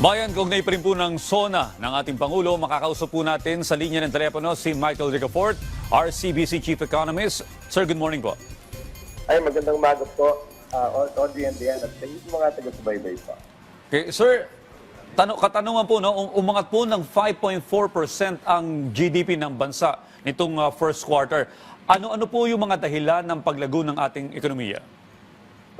Bayan, kaugnay pa rin po ng SONA ng ating Pangulo, makakausap po natin sa linya ng telepono si Michael Ricafort, RCBC Chief Economist. Sir, good morning po. Ay, magandang umaga po, uh, Diane, at sa mga taga-subaybay po. Okay, sir, tano, katanungan po, no, um- umangat po ng 5.4% ang GDP ng bansa nitong uh, first quarter. Ano-ano po yung mga dahilan ng paglago ng ating ekonomiya?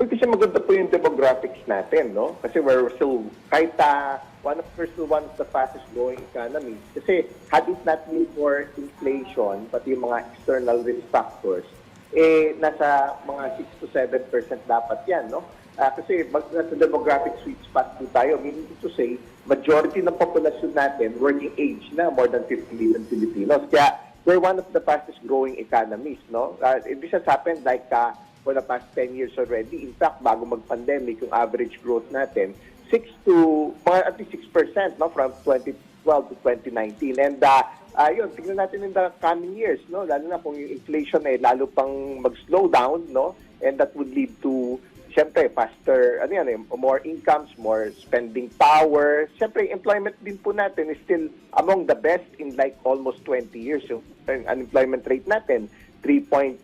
Kasi maganda po yung demographics natin, no? Kasi we're still, kahit uh, one of, we're still one of the fastest growing economies. Kasi had it not been for inflation, pati yung mga external risk factors, eh, nasa mga 6 to 7% dapat yan, no? Ah, kasi mag, nasa demographic sweet spot po tayo. Meaning to say, majority ng populasyon natin, working age na, more than 50 million Filipinos. Kaya, we're one of the fastest growing economies, no? Uh, this has happened like uh, for the past 10 years already. In fact, bago mag-pandemic, yung average growth natin, 6 to, mga at least 6%, no? From 2012 to 2019. And, uh, uh, tignan natin in the coming years, no? Lalo na kung yung inflation ay lalo pang mag-slow down, no? And that would lead to Siyempre, faster, ano yan, eh, more incomes, more spending power. Siyempre, employment din po natin is still among the best in like almost 20 years. Yung unemployment rate natin, 3.9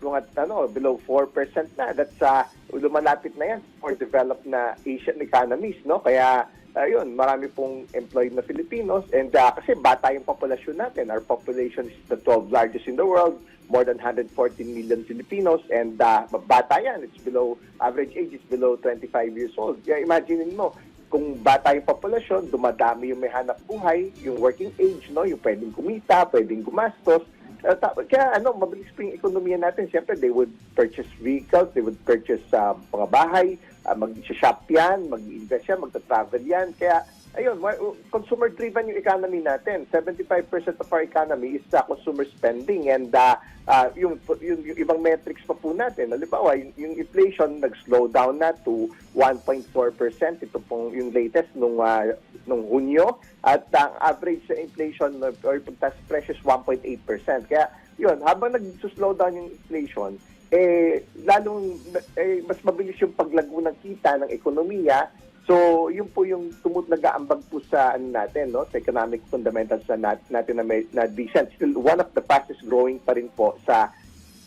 mga ano, below 4% na. That's uh, lumalapit na yan for developed na Asian economies, no? Kaya ayun, marami pong employed na Filipinos and uh, kasi bata yung populasyon natin. Our population is the 12th largest in the world, more than 114 million Filipinos and uh, bata yan. It's below, average age is below 25 years old. Kaya imagine mo, kung bata yung populasyon, dumadami yung may hanap buhay, yung working age, no? yung pwedeng kumita, pwedeng gumastos. Uh, kaya ano, mabilis po yung ekonomiya natin. Siyempre, they would purchase vehicles, they would purchase uh, mga bahay, uh, mag-shop yan, mag-invest yan, magta-travel yan. Kaya, ayun, consumer-driven yung economy natin. 75% of our economy is uh, consumer spending and uh, uh, yung, yung, yung ibang metrics pa po natin. Halimbawa, yung, yung inflation nag-slow down na to 1.4%. Ito pong yung latest nung, uh, nung Hunyo. At ang average sa inflation or pagtas presyo is 1.8%. Kaya yun, habang nag-slow down yung inflation, eh, lalong eh, mas mabilis yung paglago ng kita ng ekonomiya. So, yun po yung tumut nag-aambag po sa ano natin, no? sa economic fundamentals na nat, natin na, may, na decent. Still one of the fastest growing pa rin po sa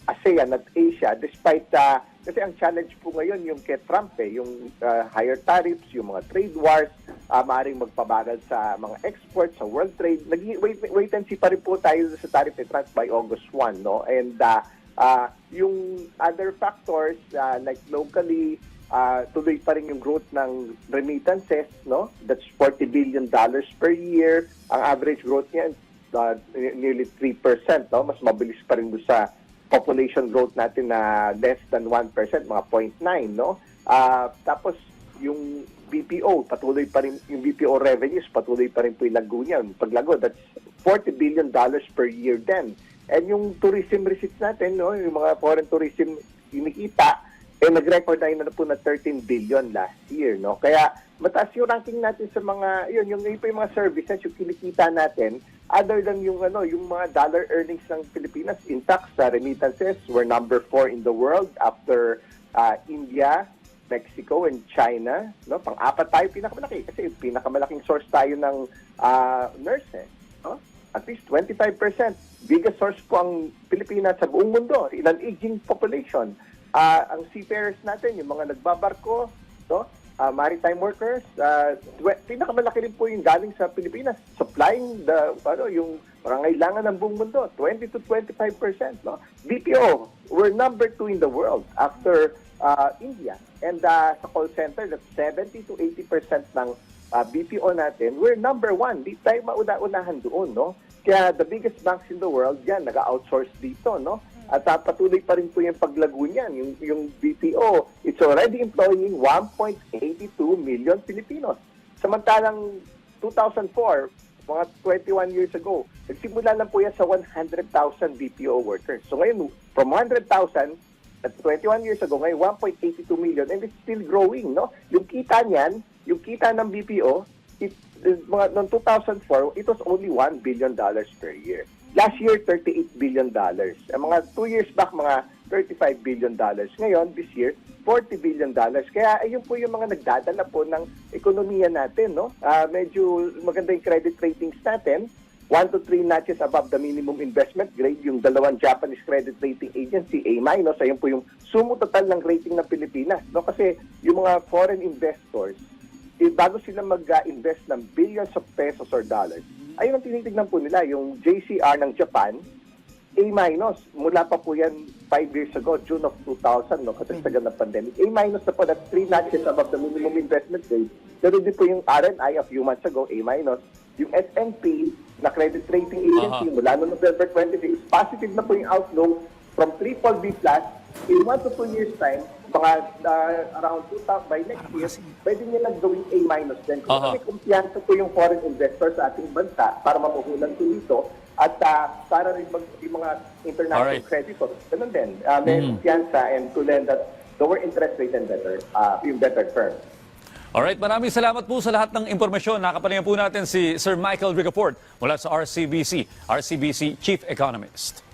ASEAN at Asia despite uh, kasi ang challenge po ngayon yung kay Trump eh, yung uh, higher tariffs, yung mga trade wars, uh, maaaring magpabagal sa mga exports, sa world trade. Nag wait, wait and see pa rin po tayo sa tariff ni Trump by August 1, no? And uh, uh, yung other factors uh, like locally, uh, tuloy pa rin yung growth ng remittances, no? That's 40 billion dollars per year. Ang average growth niya uh, nearly 3%, no? Mas mabilis pa rin sa population growth natin na less than 1%, mga 0.9, no? Ah, tapos yung BPO, patuloy pa rin yung BPO revenues, patuloy pa rin po yung lago niyan. Paglago, that's 40 billion dollars per year then. And yung tourism receipts natin, no, yung mga foreign tourism kinikita, eh nag-record na yun na po na 13 billion last year, no? Kaya mataas yung ranking natin sa mga, yun, yung, yun pa yung mga services, yung kinikita natin, other than yung ano, yung mga dollar earnings ng Pilipinas, in fact, sa remittances, we're number four in the world after uh, India, Mexico, and China. No? Pang-apat tayo pinakamalaki kasi pinakamalaking source tayo ng uh, nurses. No? At least 25%. Biggest source po ang Pilipinas sa buong mundo in aging population. Ah, ang seafarers natin, yung mga nagbabarko, no? Ah, maritime workers, uh, pinakamalaki rin po yung galing sa Pilipinas, supplying the, ano, yung pangangailangan ng buong mundo, 20 to 25%. No? BPO, we're number two in the world after uh, India. And uh, sa call center, that's 70 to 80% ng uh, BPO natin, we're number one. Di tayo mauna-unahan doon, no? Kaya the biggest banks in the world, yan, nag-outsource dito, no? At uh, patuloy pa rin po yung paglago niyan. Yung, yung BPO, it's already employing 1.82 million Filipinos. Samantalang 2004, mga 21 years ago, nagsimula lang po yan sa 100,000 BPO workers. So ngayon, from 100,000 at 21 years ago, ngayon 1.82 million and it's still growing, no? Yung kita niyan, yung kita ng BPO, it, it- mga noong 2004, it was only 1 billion dollars per year. Last year, 38 billion dollars. Mga 2 years back, mga 35 billion dollars. Ngayon, this year, 40 billion dollars. Kaya ayun po yung mga nagdadala po ng ekonomiya natin, no? Ah, medyo maganda yung credit ratings natin. 1 to 3 notches above the minimum investment grade, yung dalawang Japanese credit rating agency, A-, ayun po yung sumo total ng rating ng Pilipinas. No? Kasi yung mga foreign investors, eh, bago sila mag-invest ng billions of pesos or dollars, ayun ang tinitignan po nila, yung JCR ng Japan, A mula pa po yan 5 years ago, June of 2000, no, katagtagan ng pandemic. A minus na po, that's 3 notches above the minimum investment rate. Pero din po yung RNI a few months ago, A minus. Yung S&P na credit rating agency, Aha. mula noong November 26, positive na po yung outlook from triple B plus in 1 to 2 years time, mga uh, around 2000 by next year, pwede nila gawing A minus din. Kung Aha. may kumpiyansa po yung foreign investors sa ating bansa para mamuhulan po dito at ah, para rin mag, yung mga international Alright. creditors, ganun din. Uh, may kumpiyansa and to lend at lower interest rate and better, uh, yung better terms. Alright, maraming salamat po sa lahat ng impormasyon. Nakapalingan po natin si Sir Michael Ricafort mula sa RCBC, RCBC Chief Economist.